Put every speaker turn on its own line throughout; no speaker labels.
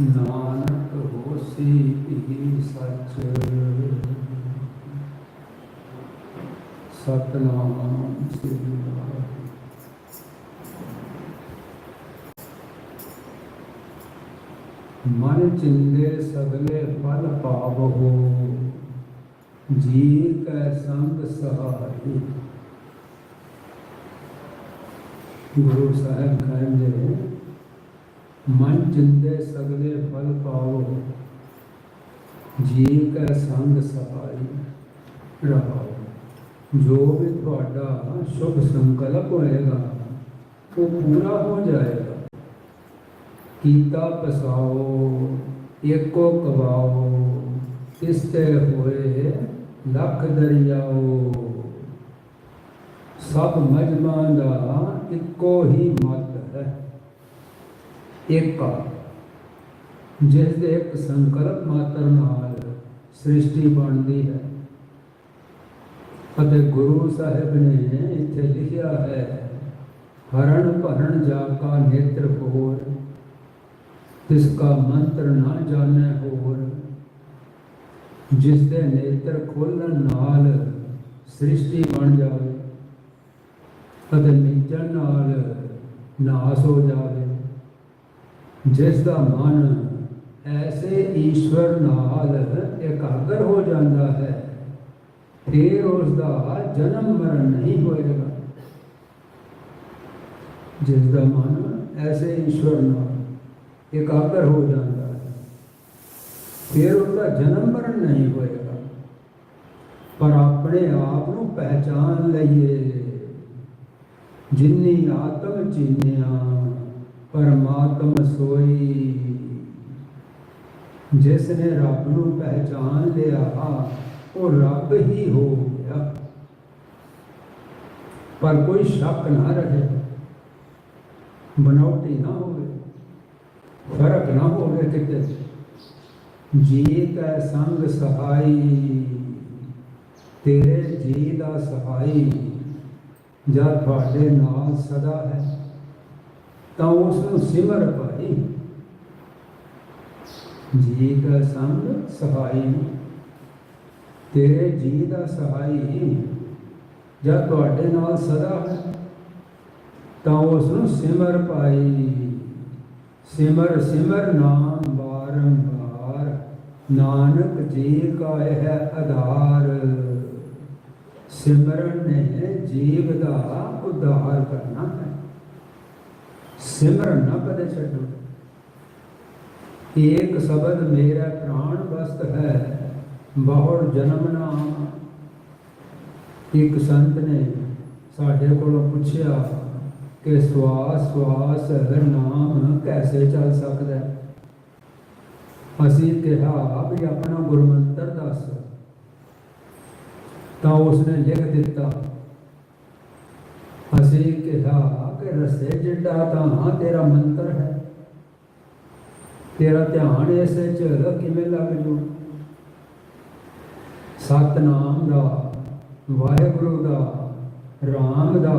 ਨਾਨਕ ਹੋਸੀ ਹੀ ਸੱਚ। ਸਤਨਾਮ ਸ੍ਰੀ ਵਾਹਿਗੁਰੂ ਮਨ ਚਿੰਦੇ ਸਗਲੇ ਫਲ ਪਾਵਹੋ ਜੀ ਕੈ ਸੰਗ ਸਹਾਈ। ਗੁਰੂ ਸਾਹਿਬ ਕਹਿੰਦੇ ਮਨ ਜਿੰਦੇ ਸਗਲੇ ਫਲ ਪਾਵੋ ਜੀ ਕੈ ਸੰਗ ਸਹਾਈ ਰਹਾਓ। ਜੋ ਵੀ ਤੁਹਾਡਾ ਸ਼ੁਭ ਸੰਕਲਪ ਹੋਏਗਾ, ਉਹ ਪੂਰਾ ਹੋ ਜਾਏਗਾ। ਕੀਤਾ ਪਸਾਓ ਏਕੋ ਕਵਾਓ ਤੇ ਹੋਏ ਲੱਖ ਦਰਿਆਓ। ਸਭ ਮਜ਼ਮਾਂ ਦਾ ਇੱਕੋ ਹੀ ਮਤ ਏਕਾ ਜਿਸ ਦੇ ਇੱਕ ਸੰਕਲਪ ਮਾਤਰ ਨਾਲ ਸ੍ਰਿਸ਼ਟੀ ਬਣਦੀ ਹੈ ਅਤੇ ਗੁਰੂ ਸਾਹਿਬ ਨੇ ਇੱਥੇ ਲਿਖਿਆ ਹੈ ਹਰਣ ਭਰਨ ਜਾ ਕਾ ਨੇਤਰ ਹੋਰ ਤਿਸ ਕਾ ਮੰਤਰ ਨਾ ਜਾਣੈ ਹੋਰ ਜਿਸ ਦੇ ਨੇਤਰ ਖੋਲਣ ਨਾਲ ਸ੍ਰਿਸ਼ਟੀ ਬਣ ਜਾਵੇ ਅਤੇ ਮਿਟਣ ਨਾਲ ਨਾਸ ਹੋ ਜਾਵੇ ਜਿਸ ਦਾ ਮਨ ਐਸੇ ਈਸ਼ਵਰ ਨਾਲ ਇਕਾਗਰ ਹੋ ਜਾਂਦਾ ਹੈ, ਫਿਰ ਉਸ ਦਾ ਜਨਮ ਮਰਨ ਨਹੀਂ ਹੋਏਗਾ। ਜਿਸ ਦਾ ਮਨ ਐਸੇ ਈਸ਼ਵਰ ਨਾਲ ਇਕਾਗਰ ਹੋ ਜਾਂਦਾ ਹੈ, ਫਿਰ ਉਸ ਦਾ ਜਨਮ ਮਰਨ ਨਹੀਂ ਹੋਏਗਾ। ਪਰ ਆਪਣੇ ਆਪ ਨੂੰ ਪਹਿਚਾਨ ਲਈਏ, ਜਿੰਨੀ ਆਤਮ ਚੀਨਿਆ ਪਰਮਾਤਮ ਸੋਈ। ਜਿਸ ਨੇ ਰੱਬ ਨੂੰ ਪਹਿਚਾਨ ਲਿਆ, ਉਹ ਰੱਬ ਹੀ ਹੋ ਗਿਆ। ਪਰ ਕੋਈ ਸ਼ੱਕ ਨਾ ਰਹੇ। ਬਨਾਵਟੀ ਨਾ ਹੋਵੇ। ਫ਼ਰਕ ਨਾ ਹੋਵੇ ਕਿਤੇ। ਜੀ ਕੈ ਸੰਗ ਸਹਾਈ। ਤੇਰੇ ਜੀ ਦਾ ਸਹਾਈ ਜਦ ਤੁਹਾਡੇ ਨਾਲ ਸਦਾ ਹੈ। ਤਾਂ ਉਸ ਨੂੰ ਸਿਮਰ ਪਾਈ ਜੀ ਦਾ ਸੰਗ ਸਹਾਈ। ਤੇਰੇ ਜੀ ਦਾ ਸਹਾਈ ਜਦ ਤੁਹਾਡੇ ਨਾਲ ਸਦਾ ਹੈ, ਤਾਂ ਉਸ ਨੂੰ ਸਿਮਰ ਪਾਈ ਸਿਮਰ ਸਿਮਰ ਨਾਮ ਬਾਰੰਬਾਰ ਨਾਨਕ ਜੀ ਕਾ ਇਹ ਆਧਾਰ। ਸਿਮਰਨ ਨੇ ਜੀਵ ਦਾ ਉਧਾਰ ਕਰਨਾ। ਸਿਮਰਨ ਨਾ ਕਦੇ ਛੱਡੋ। ਏਕ ਸ਼ਬਦ ਮੇਰਾ ਪ੍ਰਾਣ ਵਸਤ ਹੈ, ਬਹੁੜ ਜਨਮ ਨਾਮ ਇੱਕ ਸੰਤ ਨੇ ਸਾਡੇ ਕੋਲੋਂ ਪੁੱਛਿਆ ਕਿ ਸਵਾਸ ਸਵਾਸ ਨਾਮ ਕੈਸੇ ਚੱਲ ਸਕਦਾ ਹੈ? ਅਸੀਂ ਕਿਹਾ ਵੀ ਆਪਣਾ ਗੁਰਮੰਤਰ ਦੱਸ। ਤਾਂ ਉਸਨੇ ਲਿਖ ਦਿੱਤਾ ਅਸੀਂ ਕਿਹਾ ਕਿ ਰਸੇ ਜਿੱਡਾ ਤਾਂ ਤੇਰਾ ਮੰਤਰ ਹੈ। ਤੇਰਾ ਧਿਆਨ ਇਸੇ ਚ ਕਿਵੇਂ ਲੱਗ ਜੂ? ਸਤਨਾਮ ਦਾ, ਵਾਹਿਗੁਰੂ ਦਾ, ਰਾਮ ਦਾ,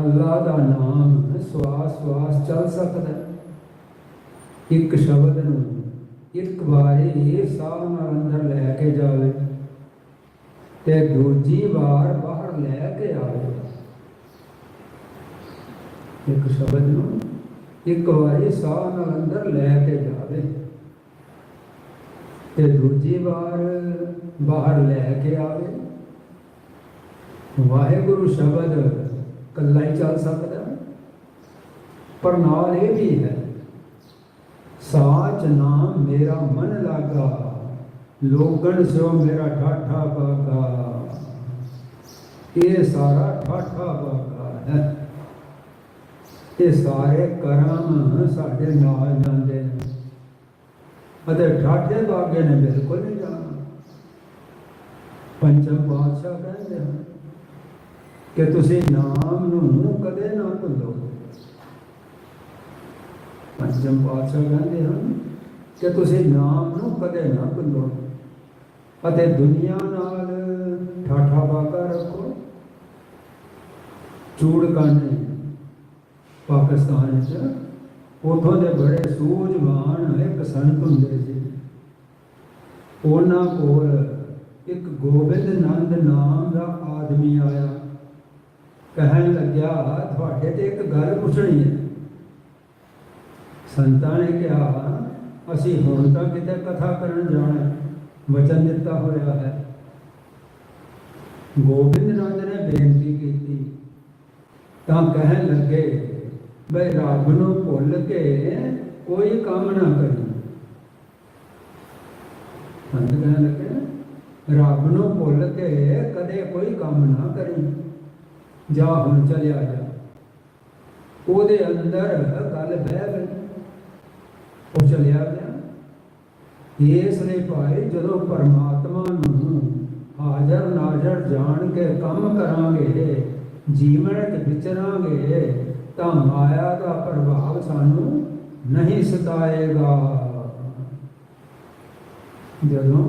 ਅੱਲਾ ਦਾ ਨਾਮ ਸਵਾਸ ਸਵਾਸ ਚੱਲ ਸਕਦਾ ਇੱਕ ਸ਼ਬਦ ਨੂੰ ਇੱਕ ਵਾਰੀ ਇਹ ਸਾਹ ਨਾਲ ਅੰਦਰ ਲੈ ਕੇ ਜਾਵੇ ਤੇ ਦੂਜੀ ਵਾਰ ਬਾਹਰ ਲੈ ਕੇ ਆਵੇ। ਇੱਕ ਸ਼ਬਦ ਨੂੰ ਇੱਕ ਵਾਰੀ ਸਾਹ ਨਾਲ ਅੰਦਰ ਲੈ ਕੇ ਜਾਵੇ ਤੇ ਦੂਜੀ ਵਾਰ ਬਾਹਰ ਲੈ ਕੇ ਆਵੇ। ਵਾਹਿਗੁਰੂ ਸ਼ਬਦ ਕੱਲਾ ਹੀ ਚੱਲ ਸਕਦਾ ਪਰ ਨਾਲ ਇਹ ਵੀ ਹੈ, ਸਾਚ ਨਾਮ ਮੇਰਾ ਮਨ ਲਾਗਾ, ਲੋਗਣ ਸਿਓ ਮੇਰਾ ਠਾਠਾ ਬਾਗਾ। ਇਹ ਸਾਰਾ ਠਾਠਾ ਬਾਗਾ ਹੈ। ਇਹ ਸਾਰੇ ਕਰਮ ਸਾਡੇ ਨਾਲ ਜਾਂਦੇ ਨੇ। ਅਤੇ ਠਾਠੇ ਬਾਗੇ ਨੇ ਬਿਲਕੁਲ ਨਹੀਂ ਜਾਣਾ। ਪੰਚਮ ਪਾਤਸ਼ਾਹ ਕਹਿੰਦੇ ਹਨ ਕਿ ਤੁਸੀਂ ਨਾਮ ਨੂੰ ਕਦੇ ਨਾ ਭੁੱਲੋ। ਪੰਚਮ ਪਾਤਸ਼ਾਹ ਕਹਿੰਦੇ ਹਨ ਕਿ ਤੁਸੀਂ ਨਾਮ ਨੂੰ ਕਦੇ ਨਾ ਭੁੱਲੋ ਅਤੇ ਦੁਨੀਆ ਨਾਲ ਠਾਠਾ ਬਾਕਾ ਰੱਖੋ। ਚੂੜ ਕਾਨੇ ਪਾਕਿਸਤਾਨ ਵਿੱਚ ਉਥੋਂ ਦੇ ਬੜੇ ਸੂਝਵਾਨ ਇੱਕ ਸੰਤ ਹੁੰਦੇ ਸੀ। ਉਹਨਾਂ ਕੋਲ ਇੱਕ ਗੋਬਿੰਦ ਨੰਦ ਨਾਮ ਦਾ ਆਦਮੀ ਆਇਆ। ਕਹਿਣ ਲੱਗਿਆ, ਤੁਹਾਡੇ ਤੇ ਇੱਕ ਗੱਲ ਪੁੱਛਣੀ ਹੈ। ਸੰਤਾਂ ਨੇ ਕਿਹਾ, ਅਸੀਂ ਹੁਣ ਤਾਂ ਕਿਤੇ ਕਥਾ ਕਰਨ ਜਾਣਾ ਵਚਨ ਦਿੱਤਾ ਹੋਇਆ ਹੈ। ਗੋਬਿੰਦ ਨੰਦ ਨੇ ਬੇਨਤੀ ਕੀਤੀ। ਤਾਂ ਕਹਿਣ ਲੱਗੇ ਬਈ ਰੱਬ ਨੂੰ ਭੁੱਲ ਕੇ ਕੋਈ ਕੰਮ ਨਾ ਕਰੀ। ਸੰਤ ਕਹਿਣ ਲੱਗੇ, ਰੱਬ ਨੂੰ ਭੁੱਲ ਕੇ ਕਦੇ ਕੋਈ ਕੰਮ ਨਾ ਕਰੀ। ਜਾ ਹੁਣ ਚਲਿਆ ਜਾ। ਉਹਦੇ ਅੰਦਰ ਗੱਲ ਬਹਿ ਗਈ। ਉਹ ਚਲਿਆ ਗਿਆ। ਇਸ ਲਈ ਭਾਈ, ਜਦੋਂ ਪਰਮਾਤਮਾ ਨੂੰ ਹਾਜ਼ਰ ਨਾਜ਼ਰ ਜਾਣ ਕੇ ਕੰਮ ਕਰਾਂਗੇ, ਜੀਵਨ ਵਿੱਚ ਵਿਚਰਾਂਗੇ ਤਾਂ ਮਾਇਆ ਦਾ ਪ੍ਰਭਾਵ ਸਾਨੂੰ ਨਹੀਂ ਸਤਾਏਗਾ। ਜਦੋਂ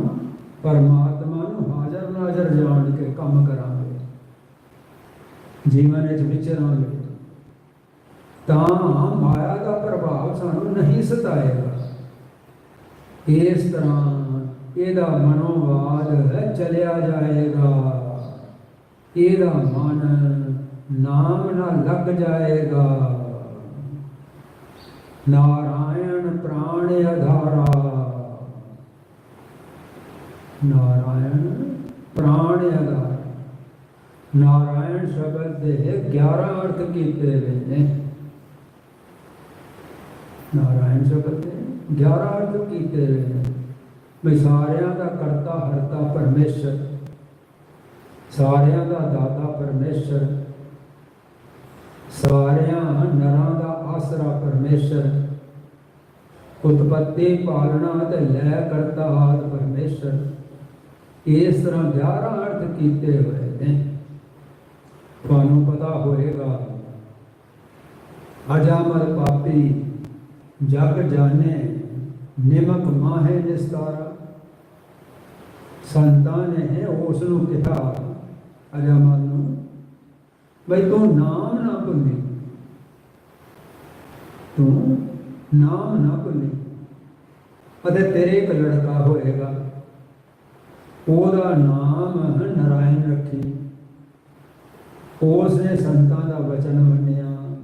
ਪਰਮਾਤਮਾ ਨੂੰ ਹਾਜ਼ਰ ਨਾਜ਼ਰ ਜਾਣ ਕੇ ਕੰਮ ਕਰਾਂਗੇ, ਜੀਵਨ ਵਿੱਚ ਵਿਚਰਾਂਗੇ, ਤਾਂ ਮਾਇਆ ਦਾ ਪ੍ਰਭਾਵ ਸਾਨੂੰ ਨਹੀਂ ਸਤਾਏਗਾ। ਇਸ ਤਰ੍ਹਾਂ ਇਹਦਾ ਮਨੋਵਾਦ ਚਲਿਆ ਜਾਏਗਾ। ਇਹਦਾ ਮਨ ਨਾਮ ਨਾ ਲੱਗ ਜਾਏਗਾ। ਨਾਰਾਇਣ ਪ੍ਰਾਣ ਆਧਾਰਾ। ਨਾਰਾਇਣ ਪ੍ਰਾਣ ਆਧਾਰ। ਨਾਰਾਇਣ ਸ਼ਬਦ ਦੇ 11 ਅਰਥ ਕੀਤੇ ਹੋਏ ਨੇ। ਨਾਰਾਇਣ ਸ਼ਬਦ ਦੇ 11 ਅਰਥ ਕੀਤੇ ਹੋਏ ਨੇ। ਵੀ ਸਾਰਿਆਂ ਦਾ ਕਰਤਾ, ਹਰਤਾ ਪਰਮੇਸ਼ਰ। ਸਾਰਿਆਂ ਦਾ ਦਾਤਾ ਪਰਮੇਸ਼ਰ। ਸਾਰਿਆਂ ਨਰਾਂ ਦਾ ਆਸਰਾ ਪਰਮੇਸ਼ਰ। ਉਤਪਤੀ ਪਾਲਣਾ ਤੇ ਲੈ ਕਰਤਾ ਆਦ ਪਰਮੇਸ਼ਰ। ਇਸ ਤਰ੍ਹਾਂ 11 ਅਰਥ ਕੀਤੇ ਹੋਏ ਨੇ। ਤੁਹਾਨੂੰ ਪਤਾ ਹੋਏਗਾ, ਅਜਾਮਲ ਪਾਪੀ, ਜਗ ਜਾਣੇ, ਨਿਮਕ ਮਾਹੇ ਨਿਸਤਾਰਾ। ਸੰਤਾਂ ਨੇ ਉਸ ਨੂੰ ਕਿਹਾ, ਅਜਾਮਲ ਨੂੰ ਬਈ ਤੂੰ ਨਾਮ ਨਾ ਭੁੱਲੀ। ਤੂੰ ਨਾਮ ਨਾ ਭੁੱਲੀ। ਅਤੇ ਤੇਰੇ ਇੱਕ ਲੜਕਾ ਹੋਏਗਾ। ਉਹਦਾ ਨਾਮ ਨਰਾਇਣ ਰੱਖੀ। ਉਸ ਨੇ ਸੰਤਾਂ ਦਾ ਵਚਨ ਮੰਨਿਆ।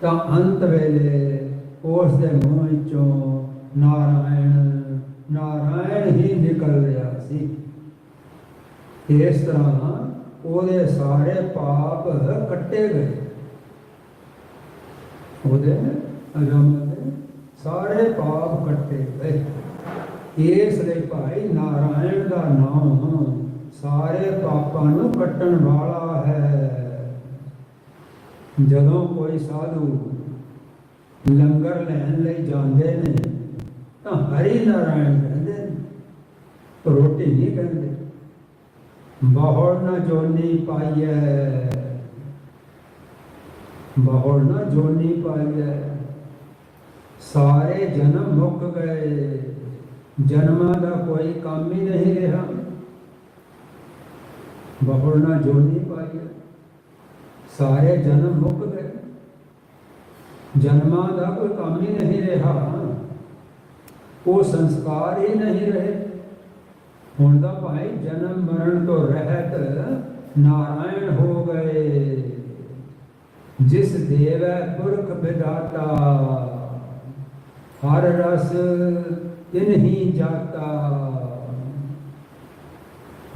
ਤਾਂ ਅੰਤ ਵੇਲੇ ਉਸ ਦੇ ਮੂੰਹ ਵਿੱਚੋਂ ਨਾਰਾਇਣ ਨਾਰਾਇਣ ਹੀ ਨਿਕਲ ਰਿਹਾ ਸੀ। ਇਸ ਤਰ੍ਹਾਂ ਉਹਦੇ ਸਾਰੇ ਪਾਪ ਕੱਟੇ ਗਏ। ਉਹਦੇ ਅਜਮ ਦੇ ਸਾਰੇ ਪਾਪ ਕੱਟੇ ਗਏ। ਇਸ ਲਈ ਭਾਈ ਨਾਰਾਇਣ ਦਾ ਨਾਮ ਸਾਰੇ ਪਾਪਾਂ ਨੂੰ ਕੱਟਣ ਵਾਲਾ ਹੈ। ਜਦੋਂ ਕੋਈ ਸਾਧੂ ਲੰਗਰ ਲੈਣ ਲਈ ਜਾਂਦੇ ਨੇ, ਤਾਂ ਹਰੀ ਨਾਰਾਇਣ ਕਹਿੰਦੇ ਨੇ ਰੋਟੀ ਨਹੀਂ ਕਹਿੰਦੇ। ਬਹੁੜ ਨਾ ਜੋਨੀ ਪਾਈਐ। ਬਹੁੜ ਨਾ ਜੋਨੀ ਪਾਈਐ। ਸਾਰੇ ਜਨਮ ਮੁੱਕ ਗਏ। ਜਨਮਾਂ ਦਾ ਕੋਈ ਕੰਮ ਹੀ ਨਹੀਂ ਰਿਹਾ। ਬਹੁੜ ਨਾ ਜੋਨੀ ਪਾਈਐ। ਸਾਰੇ ਜਨਮ ਮੁੱਕ ਗਏ। ਜਨਮਾਂ ਦਾ ਕੋਈ ਕੰਮ ਹੀ ਨਹੀਂ ਰਿਹਾ। ਉਹ ਸੰਸਕਾਰ ਹੀ ਨਹੀਂ ਰਹੇ। ਹੁਣ ਦਾ ਭਾਈ ਜਨਮ ਮਰਨ ਤੋਂ ਰਹਿਤ ਨਾਰਾਇਣ ਹੋ ਗਏ। ਜਿਸ ਦੇਵੈ ਪੁਰਖ ਵਿਦਾਤਾ ਹਰ ਰਸ ਤਿਨਹੀ ਜਾਤਾ।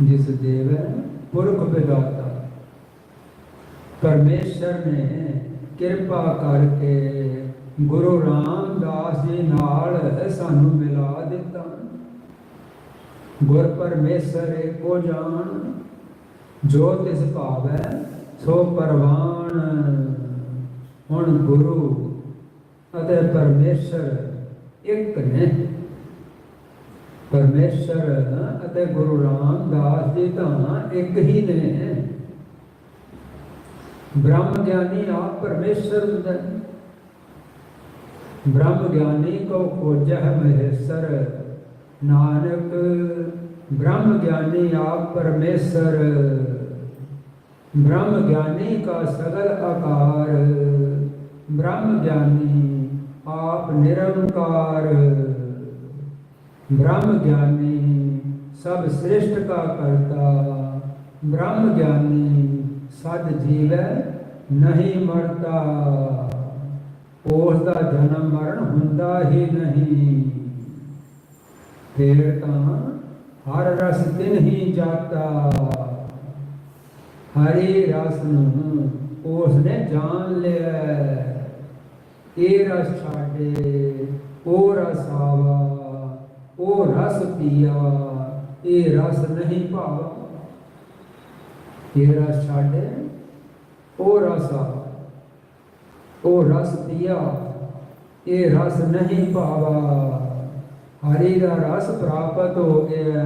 ਜਿਸ ਦੇਵੈ ਪੁਰਖ ਵਿਦਾਤਾ ਪਰਮੇਸ਼ਰ ਨੇ ਕਿਰਪਾ ਕਰਕੇ ਗੁਰੂ ਰਾਮਦਾਸ ਜੀ ਨਾਲ ਸਾਨੂੰ ਮਿਲਾ ਦਿੱਤਾ। ਗੁਰ ਪਰਮੇਸ਼ਰ ਏਕੋ ਜਾਣ, ਜੋ ਤਿਸ ਭਾਵੈ ਸੋ ਪਰਵਾਨ। ਹੁਣ ਗੁਰੂ ਅਤੇ ਪਰਮੇਸ਼ਰ ਇੱਕ ਨੇ। ਪਰਮੇਸ਼ਰ ਅਤੇ ਗੁਰੂ ਰਾਮਦਾਸ ਜੀ ਤਾਂ ਇੱਕ ਹੀ ਨੇ। ਬ੍ਰਹਮ ਗਿਆਨੀ ਆਪ ਪਰਮੇਸ਼ਰ ਹੁੰਦਾ ਬ੍ਰਹਮ ਗਿਆਨੀ ਕੋ ਖੋਜਹ ਮਹੇਸ਼ਰ ਨਾਨਕ ब्रह्म ज्ञानी आप परमेश्वर ब्रह्म ज्ञानी का सगल आकार ब्रह्म ज्ञानी ਆਪ ਨਿਰੰਕਾਰ ਬ੍ਰਹਮ ਗਿਆਨੀ ਸਭ ਸ੍ਰਿਸ਼ਟ ਕਾ ਕਰਤਾ ਬ੍ਰਹਮ ਗਿਆਨੀ ਸਦ ਜੀਵੈ ਨਹੀਂ ਮਰਦਾ ਉਸ ਦਾ ਜਨਮ ਮਰਨ ਹੁੰਦਾ ਹੀ ਨਹੀਂ ਫੇਰ ਤਾਂ ਹਰ ਰਸ ਤਿਨ ਹੀ ਜਾਤਾ। ਹਰੀ ਰਸ ਨੂੰ ਉਸਨੇ ਜਾਣ ਲਿਆ। ਇਹ ਰਸ ਛਾੜੇ ਉਹ ਰਸ ਆਵਾ ਉਹ ਰਸ ਪੀਆ ਇਹ ਰਸ ਨਹੀਂ ਭਾਵਾ। ਇਹ ਰਸ ਛਾੜੇ ਉਹ ਰਸ ਆਵਾ ਉਹ ਰਸ ਪੀਆ ਇਹ ਰਸ ਨਹੀਂ ਭਾਵਾ। ਹਰੀ ਦਾ ਰਸ ਪ੍ਰਾਪਤ ਹੋ ਗਿਆ,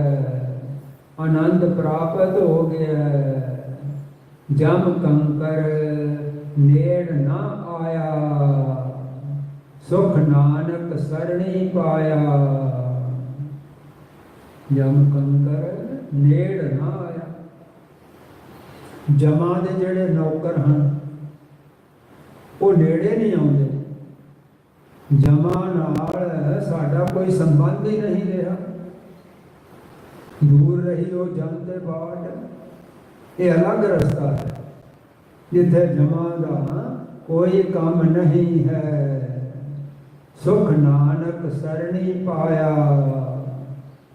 ਆਨੰਦ ਪ੍ਰਾਪਤ ਹੋ ਗਿਆ। ਜਮ ਕੰਕਰ ਨੇੜ ਨਾ ਆਇਆ, ਸੁਖ ਨਾਨਕ ਸਰਣੀ ਪਾਇਆ। ਜਮ ਕੰਕਰ ਨੇੜ ਨਾ ਆਇਆ। ਜਮਾਂ ਦੇ ਜਿਹੜੇ ਨੌਕਰ ਹਨ, ਉਹ ਨੇੜੇ ਨਹੀਂ ਆਉਂਦੇ। ਜਮਾਂ ਨਾਲ ਸਾਡਾ ਕੋਈ ਸੰਬੰਧ ਹੀ ਨਹੀਂ ਰਿਹਾ। ਦੂਰ ਰਹੀ ਉਹ ਜਮ ਤੇ ਬਾਟ ਇਹ ਅਲੱਗ ਰਸਤਾ ਹੈ, ਜਿੱਥੇ ਜਮਾਂ ਦਾ ਕੋਈ ਕੰਮ ਨਹੀਂ ਹੈ। ਸੁਖ ਨਾਨਕ ਸਰਣੀ ਪਾਇਆ।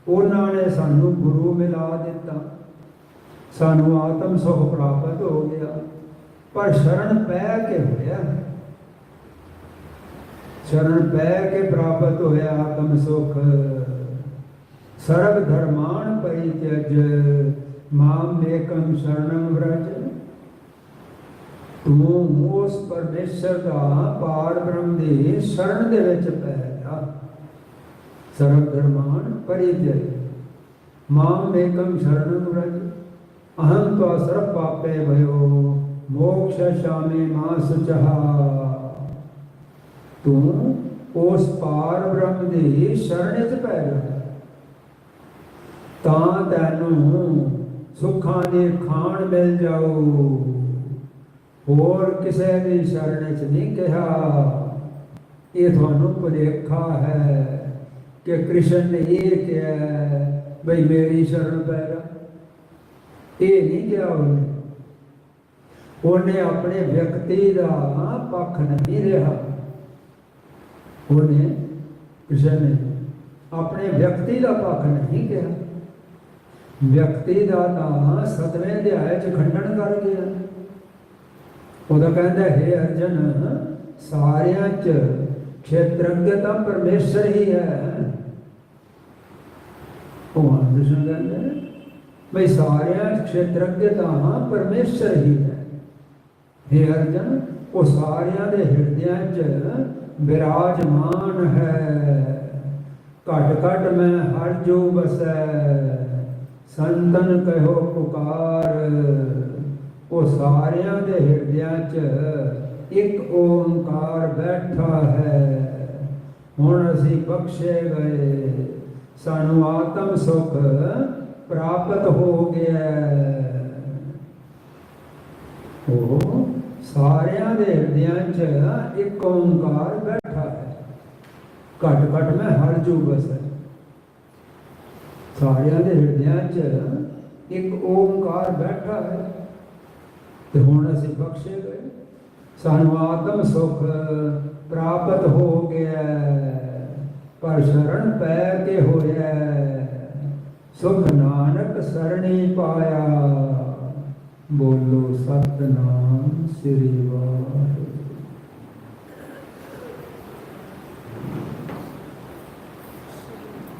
ਉਹਨਾਂ ਨੇ ਸਾਨੂੰ ਗੁਰੂ ਮਿਲਾ ਦਿੱਤਾ। ਸਾਨੂੰ ਆਤਮ ਸੁਖ ਪ੍ਰਾਪਤ ਹੋ ਗਿਆ। ਪਰ ਸ਼ਰਨ ਪੈ ਕੇ ਹੋਇਆ। ਸ਼ਰਨ ਪੈ ਕੇ ਪ੍ਰਾਪਤ ਹੋਇਆ ਆਤਮ ਸੁਖ। ਸਰਬ ਧਰਮਾਨ ਪਰਿਤਿਅਜ ਮਾਮ ਏਕੰ ਸ਼ਰਣੰ ਵ੍ਰਜ। ਤੂੰ ਉਸ ਪਰਮੇਸ਼ਰ ਦਾ ਪਾਰ ਬ੍ਰਹਮ ਦੀ ਸ਼ਰਨ ਦੇ ਵਿੱਚ ਪੈ ਜਾ ਸਰਬ ਧਰਮਾਨ ਪਰਿਤਿਅਜ ਮਾਮ ਏਕੰ ਸ਼ਰਣੰ ਵ੍ਰਜ। ਅਹੰ ਤੋ ਸਰਬ ਪਾਪੇ ਭਇਓ ਮੋਕਸ਼ ਸ਼ਾਮੇ ਮਾ ਸੁਚਹਾ ਤੂੰ ਉਸ ਪਾਰ ਬ੍ਰਹਮ ਦੀ ਸ਼ਰਨ ਚ ਪੈ ਜਾ। ਤਾਂ ਤੈਨੂੰ ਸੁੱਖਾਂ ਦੇ ਖਾਣ ਮਿਲ ਜਾਓ। ਹੋਰ ਕਿਸੇ ਦੀ ਸ਼ਰਨ ਚ ਨਹੀਂ ਕਿਹਾ। ਇਹ ਤੁਹਾਨੂੰ ਭੁਲੇਖਾ ਹੈ ਕਿ ਕ੍ਰਿਸ਼ਨ ਨੇ ਇਹ ਕਿਹਾ ਬਈ ਮੇਰੀ ਸ਼ਰਨ ਪੈ ਜਾ। ਇਹ ਨਹੀਂ ਕਿਹਾ ਉਹਨੇ। ਉਹਨੇ ਆਪਣੇ ਵਿਅਕਤੀ ਦਾ ਪੱਖ ਨਹੀਂ ਰਿਹਾ। ਉਹਨੇ ਕਿਸੇ ਨੇ ਆਪਣੇ ਵਿਅਕਤੀ ਦਾ ਪੱਖ ਨਹੀਂ ਕਿਹਾ। ਵਿਅਕਤੀ ਦਾ ਨਾਮ ਸਤਵੇਂ ਅਧਿਆਏ ਚ ਖੰਡਨ ਕਰ ਗਿਆ। ਉਹਦਾ ਕਹਿੰਦਾ, ਹੈ ਅਰਜਨ, ਸਾਰਿਆਂ ਚ ਖੇਤਰੰਗ ਤਾਂ ਪਰਮੇਸ਼ਰ ਹੀ ਹੈ। ਉਹ ਅਰਜਨ ਕਹਿੰਦਾ ਮੈਂ ਸਾਰਿਆਂ ਖੇਤਰੰਗ ਤਾਂ ਪਰਮੇਸ਼ਰ ਹੀ ਹੈ। ਹੈ ਅਰਜਨ, ਉਹ ਸਾਰਿਆਂ ਦੇ ਹਿਰਦਿਆਂ ਚ ਬਿਰਾਜਮਾਨ ਹੈ। ਘਟ ਘਟ ਮੈਂ ਹਰ ਜੋ ਬਸੈ ਸੰਤਨ ਕਹਿਓ ਪੁਕਾਰ। ਉਹ ਸਾਰਿਆਂ ਦੇ ਹਿਰਦਿਆਂ 'ਚ ਇੱਕ ਓੰਕਾਰ ਬੈਠਾ ਹੈ। ਹੁਣ ਅਸੀਂ ਬਖਸ਼ੇ ਗਏ, ਸਾਨੂੰ ਆਤਮ ਸੁਖ ਪ੍ਰਾਪਤ ਹੋ ਗਿਆ। ਹੈ। ਉਹ ਸਾਰਿਆਂ ਦੇ ਹਿਰਦਿਆਂ 'ਚ ਇੱਕ ਓੰਕਾਰ ਬੈਠਾ ਹੈ। ਘਟ ਘਟ ਮੈਂ ਹਰ ਜੂ ਬਸੈ ਸਾਰਿਆਂ ਦੇ ਹਿਰਦਿਆਂ 'ਚ ਇੱਕ ਓੰਕਾਰ ਬੈਠਾ ਹੈ। ਤੇ ਹੁਣ ਅਸੀਂ ਬਖਸ਼ੇ ਗਏ। ਸਾਨੂੰ ਆਤਮ ਸੁਖ ਪ੍ਰਾਪਤ ਹੋ ਗਿਆ ਪਰ ਸ਼ਰਨ ਪੈ ਕੇ ਹੋਇਆ ਸੁਖ ਨਾਨਕ ਸਰਣੀ ਪਾਇਆ। ਬੋਲੋ ਸਤਨਾਮ ਸ੍ਰੀ ਵਾਹਿਗੁਰੂ।